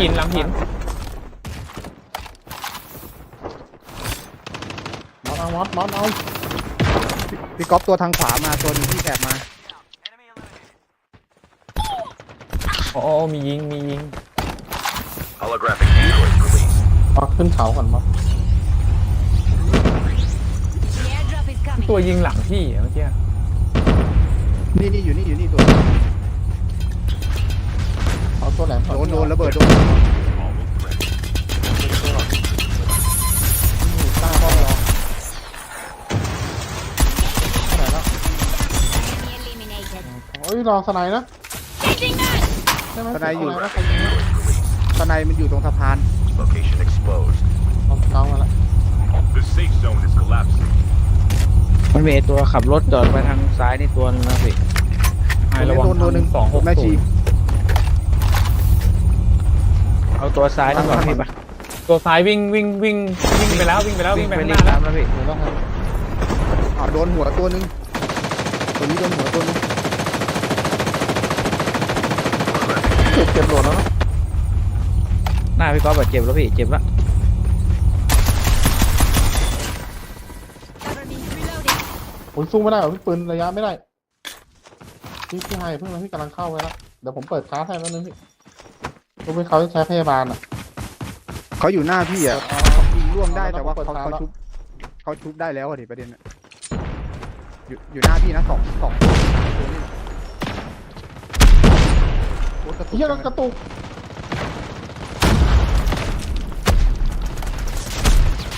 หินหลังหินมอสเอามอสมอสเอาพี่ก๊อฟตัวทางขวามาตัวหนึงที่แอบมาโอ้มียิงมียิง Holographic decoys released. มอสขึ้นเขาก่อนมอส The airdrop is coming. ตัวยิงหลังพี่อะเมื่อกี้นี่นี่อยู่นี่อยู่นี่ตัวเอา ตัวแหลมโดนโดนระเบิดโดน Almost ready. ตั้งป้อมรอเท่าไหร่แล้ว Enemy eliminated. โอ้ยรอสไนด์นะ Taking that! ใช่ไหมสไนด์อยู่แล้วใครยิงนะตอนในมันอยู่ตรงสะพาน Location exposed. เอาเกามาละ The safe zone is collapsing. มันมีไอ้ตัวขับรถจอดไปทางซ้ายนี่ตัวนึงนะพี่ไอ้ระวังโดนโดนหนึ่งสองหกแม่ศูชี เอาตัวซ้ายนี่ก่อนพี่ปะตัวซ้ายวิ่งวิ่งวิ่งวิ่งไปแล้ววิ่งไปแล้ววิ่งไปไปข้างหรีน้าบแล้วตามแล้วพี่เดี๋ยวต้องให้อ๋อโดนหัวตัวหนึงตัวนี้โดนหัวตัวหนึงเจ็บเจ็บโหลดแล้วนะหน้าพี่ก๊อฟบาดเจ็บแล้วพี่เจ็บแล้ว Cover me. Reloading. โอ้ยสู้ไม่ได้หรอพี่ปืนระยะไม่ได้พี่พี่ไฮเพิ่งมาพี่กำลังเข้าไปแล้วเดี๋ยวผมเปิดคลาสให้แป๊บนึงพี่ รู้ไหมเขาใช้พยาบาลอะ เขาอยู่หน้าพี่อะอ๋อยิงร่วงได้เอาแต่ว่าเปิดเขาตาเขาแล้วชุบเขาชุบได้แล้วอะดิประเด็นอะอยู่อยู่หน้าพี่นะสองสองตัวตัวนี้โอ้กระตุกเฮียจังกระตุก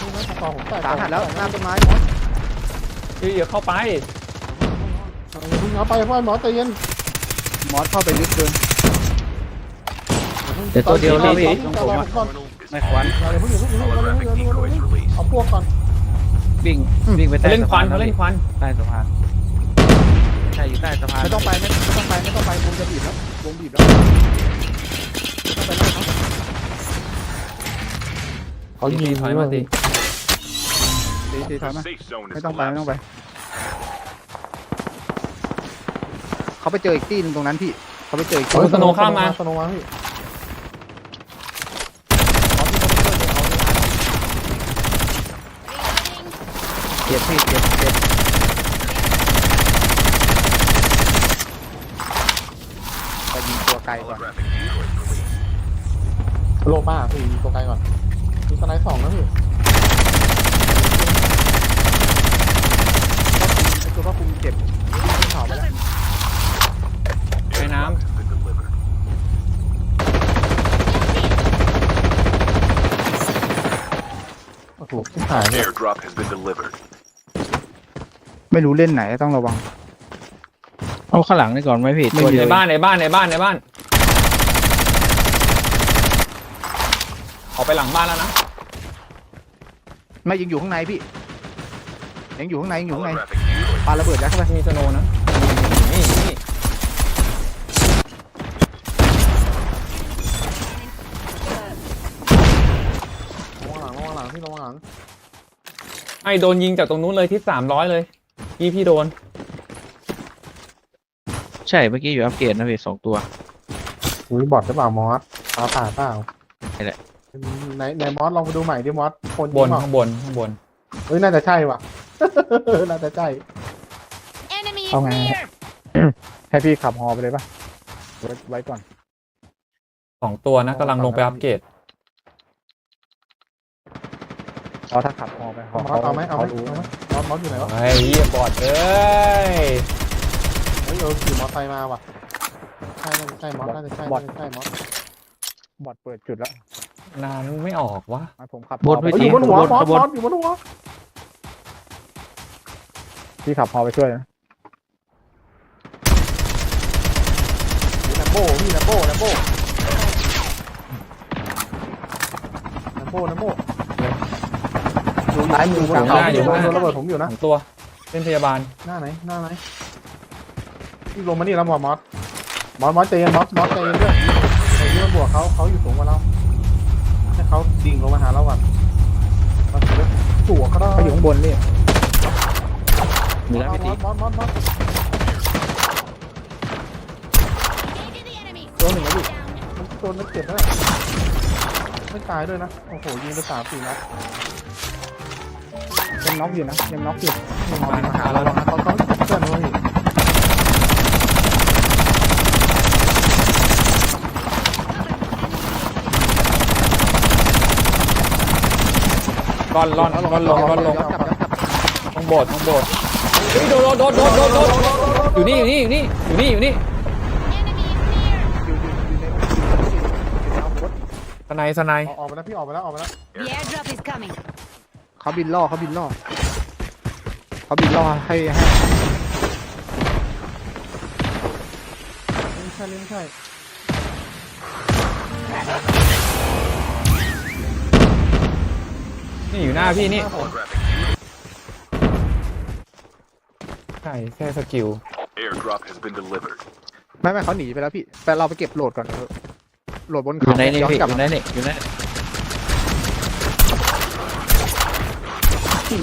นี่นะสกอร์ผมแตกสาหัสแล้วหน้าต้นไม้พี่อย่าเข้าไปเอาอย่าเพิ่งเอาไปพ่อหมอใจเย็นมอสเข้าไปลึกเกิน เดี๋ยวตัวเดียวรนี่อพี่รต้องผมออะก่อน Terminal is ไม่ควันอย่าเพิ่งอย่าเพิ่งอย่าเพิ่งอย่าเพิ่งอย่าเพิ่ง holographic อย่าเพิ่ง decoys released. เอาพวกก่อนวิ่งวิ่งไปเขาใต้เล่นสะควัพานนเขาเล่นควันใต้สะพานใช่อยู่ใต้สะพานไม่ต้องไปไม่ไม่ต้องไปไม่ต้องไปวงจะบีบแล้ววงบีบแล้วไม่ต้องไปไล่เขาเขายิงถอยมาสิตีตีถอย The มา safe zone is ไม่ต้องไปไม่ต้อง collapsing. ไป เขาไปเจออีกที่หนึงตรงนั้นพี่ เขาไปเจออีกโอ้ยสโนว์ข้ามมาสโนว์มาพี่ Reloading. เจ็บพี่เจ็บเจ็บไปยิงตัวไกลก่อนโลป้าพี่ยิงตัวไกลก่อนมีสไนด์สองนะพี่ไอตัวก็คุมเจ็บขึ้นเขาไปแล้วไปน้ Airdrop has been delivered. โอ้โหที่หายเนี่ย Airdrop has been delivered. ไม่รู้เล่นไหนต้องระวัง เอาข้างหลังนี่ก่อนไหมพี่ตัวำเดีในยวบ้านในบ้านในบ้านในบ้านออกไปหลังบ้านแล้วนะไม่ยังอยู่ข้างในพี่ยังอยู่ข้างในยังอยู่ข้างใน Holographic decoys ปาระเบิดยัดเข้าไปมีสโนว์นะนี่นี่ระวังหลังระวังหลังพี่ระวังหลังไอ้โดนยิงจากตรงนู้นเลยที่สามร้อยเลย พี่พี่โดน ใช่ เมื่อกี้อยู่อัปเกรดนะพี่สองตัว อุ้ยบอดหรือเปล่ามอสตาผ่าเปล่านี่แหละ ไหนไหนมอสลองไปดูใหม่ดิมอสคนบยินงเปล่าข้างบนข้างบนเฮ้ยน่าจะใช่ว่ะ น่าจะใช่ Enemy is Oh, man. near. ให้พี่ขับฮอไปเลยป่ะไว้ไว้ก่อน สองตัวนะกำลังลงไปอัปเกรดเพราะถ้าขับฮอไปฮอมอสเอาไหมเอาไหมรู้เอาไหม มอสมอสอยู่ไหนวะไอ้เหี้ยบอดเอ้ยเฮ้ยเออขี่มอสไซค์มาว่ะใช่น่าจะใช่มอสน่าจะใช่น่าจะใช่มอสบอดเปิดจุดแล้วนานไม่ออกวะให้ผมขับบนฮอไปวิเฮ้ยอธียู่บนหัวขบวนมอสขบมวนอสอยู่บนหัวพี่ขับฮอไปช่วยนะแลมโบ้พี่แลมโบ้แลมโบ้แลมโบ้แลมโบ้ อยู่ไหนอยู่บนเขาอยู่บนโดนระเบิดผมอยู่สนะองตัวเป็นพยาบาลหน้าไหน หน้าไหนพี่ลงมานี่แล้วมอสมอสมอสมอสใจเย็นมอสมอสใจเย็นด้วยไอ้ที่มันบวกเขาเขาอยู่สูงกว่าเราให้เขาดิ่งลงมาหาเราก่อนเราจะได้ตัวเขาได้เขาอยู่ข้างบนนี่มีแล้วมอพี่สตีมอสมอสมอส Engaging the enemy. ตัวหนึ่งแล้วดิ Down. มันตัวนั้นเจ็บแล้วไม่ตายด้วยนะ โอ้โหยิงไปสามสี่นัด ยังน็อกอยู่นะยังน็อกอยู่มามาหาเราวังนะเขาเขาเพื่อนเลยร่อนร่อนร่อนลงร่อนลงย้อนลับอนกลับต้องโบดต้องโบดโดดโดดโดดโดดโดดอยู่นี่อยู่นี่อยู่นี่อยู่นี่อยู่นี่ Enemy is near. อยู่อยู่อยู่ในอยู่ในอาวุธสไนสไนออกออกไปแล้วพี่ออกไปแล้วออกไปแล้ว The airdrop is coming. เขาบินล่อเขาบินล่อเขาบินล่อให้ให้ไม่ใช่ไม่ใช่นี่อยู่หน้าพี่นี่ Holographic. ใช่แค่สกิล Airdrop has been delivered. ไม่ไม่เขาหนีไปแล้วพี่ แต่เราไปเก็บโหลดก่อนเถอะโหลดบนอเขายู่ในนี่ย้อนพี่กลับอยู่มา ในนี่อยู่ในนี่ อ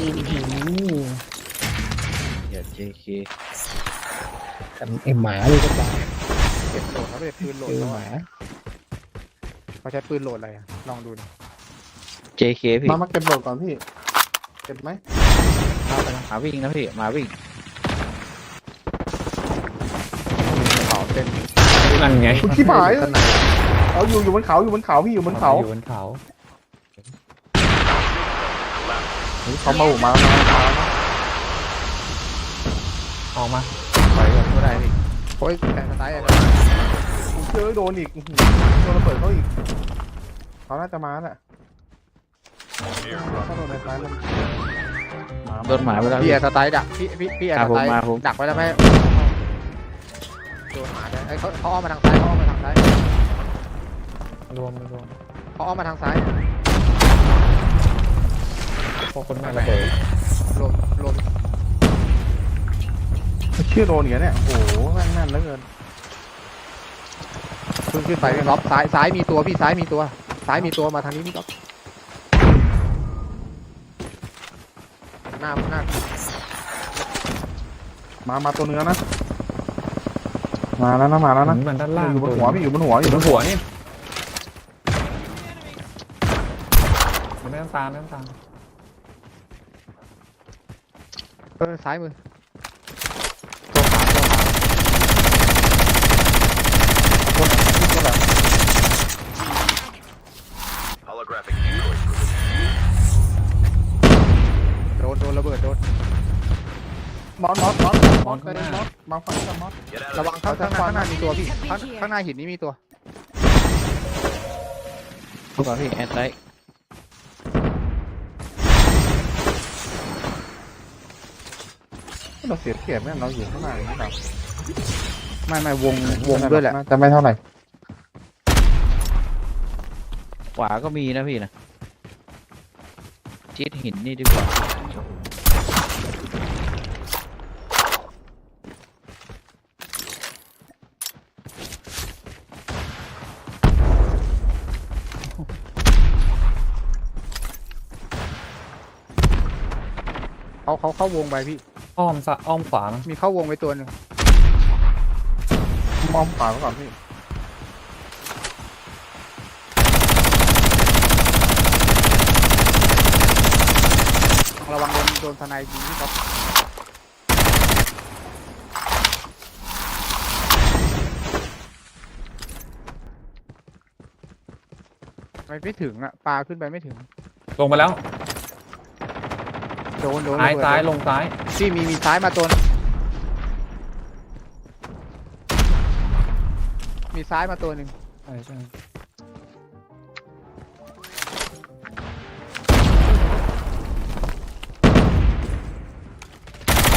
ย่า JK ไอหมาเลยก็ตายเก็บโหลดเขาไปเก็บปืนโหลดเจอแล้วหอะมาเขาใช้ปืนโหลดอะไรอะลองดูดิ JK พี่มามาเก็บโหลดก่อนพี่ เก็บไหมมาวิ่งนะพี่มาวิ่งเขาเต็มนั่นไงคุณขี้หมายเอาอยู่อยู่บนเขาอยู่บนเขาพี่อยู่บนเขาอยู่บนเขา เขามาหูมามามาออกมาไปก่อนก็ได้พี่โอ้ยแต่สไตล์อะไรผมเจอโดนอีกอื้อหือโดนระเบิดเขาอีกเขาน่าจะมาแหละ Airdrop ถ้าโดนในท้ายมันมาโดนหมาไปแล้วพี่พี่ แอร์สไตล์ดักพี่พี่พี่แอร์ครัสบผมไตล์มาผม ดักไว้แล้วไม่โดนหมาได้ไอ้ยเขาเขาอ้อมมาทางซ้ายเขาอ้อมมาทางซ้ายรวมรวมเขาอ้อมมาทางซ้าย พวกคนมาระเบิดรวมรวมเชื่อโดนอย่างเนี้ยโอ้โหแม่งแน่นเหลือเกินขึ้นขึ้นไปพี่ล็อบซ้ายซ้ายมีตัวพี่ซ้ายมีตัว ซ้ายมีตัวมาทางนี้พี่ล็อบหน้าหน้ามา มาตัวเนื้อนะ มาแล้วนะมาแล้วหมุนะนมันด้านล่างอยู่บนหัวพี่อยู่บนหัวออยู่ยู่บบนนหัหัววนี่ไม่ ต้องตามไม่ต้องตามเออซ้ายมือตัวแบบ Holographic decoys released. โดนโดนระเบิดโดนมอสมอสมอสมอสไปมอสมาฝั่งนี้กับมอส Get out ระ of วังข้างข้างหน้าข้างหน้ามีตัวพี่ข้างข้างหน้าหินนี้มีตัว ดูก่อนพี่แอนไลท์ เราเสียเกียรติแม่งเราอยู่ข้างหน้าอย่างนี้แบบไม่ไม่วงวงด้วยแหละจะไม่เท่าไหร่ขวาก็มีนะพี่นะชิดหินนี่ดีกว่า เขาเขาเข้าวงไปพี่ อ้อมซะอ้อมขวานะมีเข้าวงไปตัวหนึ่งมองขวาไว้ก่อนพี่ระวังโดนโดนทนายยิงพี่ก๊อฟไม่ไม่ถึงอะปลาขึ้นไปไม่ถึงลงไปแล้ว โดนโดนซ้ายระเบิดซ้ายลงซ้าย พี่มีมีซ้ายมาตัวหนึ่งมีซ้ายมาตัวหนึ่งใช่ใช่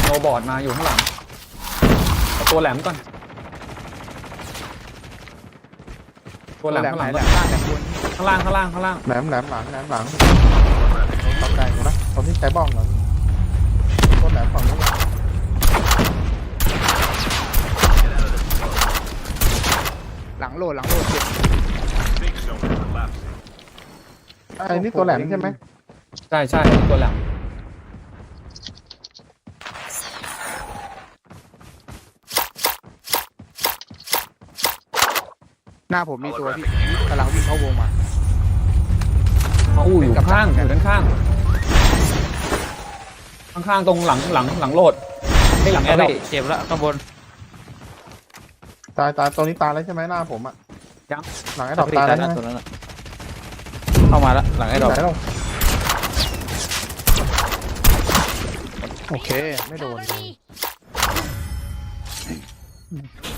โนบอร์ดมาอยู่ข้างหลังเอาตัวแหลมก่อน ตัวแหลมข้างหลังแหลก่อนมล่างแหลมบนข้างล่างข้างล่างข้างล่าง แหลมแหลมหลังแหลมหลังตบใจกูนะ ตอนที่ใช้บ้องเหรอต้นแหลมฝั่งนู้นหลังโหลดหลังโหลดเจ็บ Safe zone is collapsing. ไอ้นี่ตัวแหลมใช่ไหมใช่ใช่อันนี้ตัวแหลมหน้าผมมีตัวพี่กำลังวิ่งเข้าวงมาเอาอู้อยู่ข้างอยู่ด้านข้าง ข้างๆตรงหลังหลังหลังโหลดไอ้หลังแอเอ้ร์ดรอปยเจ็บแล้วข้างบน ตายตายตัวนี้ตายแล้วใช่ไหมหน้าผมอะยัง หลังไอ้ดอกตายแล้วใช่ไหมตัวนั้นอะเข้ามาแล้วหลังไอ้ดอกไหนเราโอเค ไม่โดน Cover me.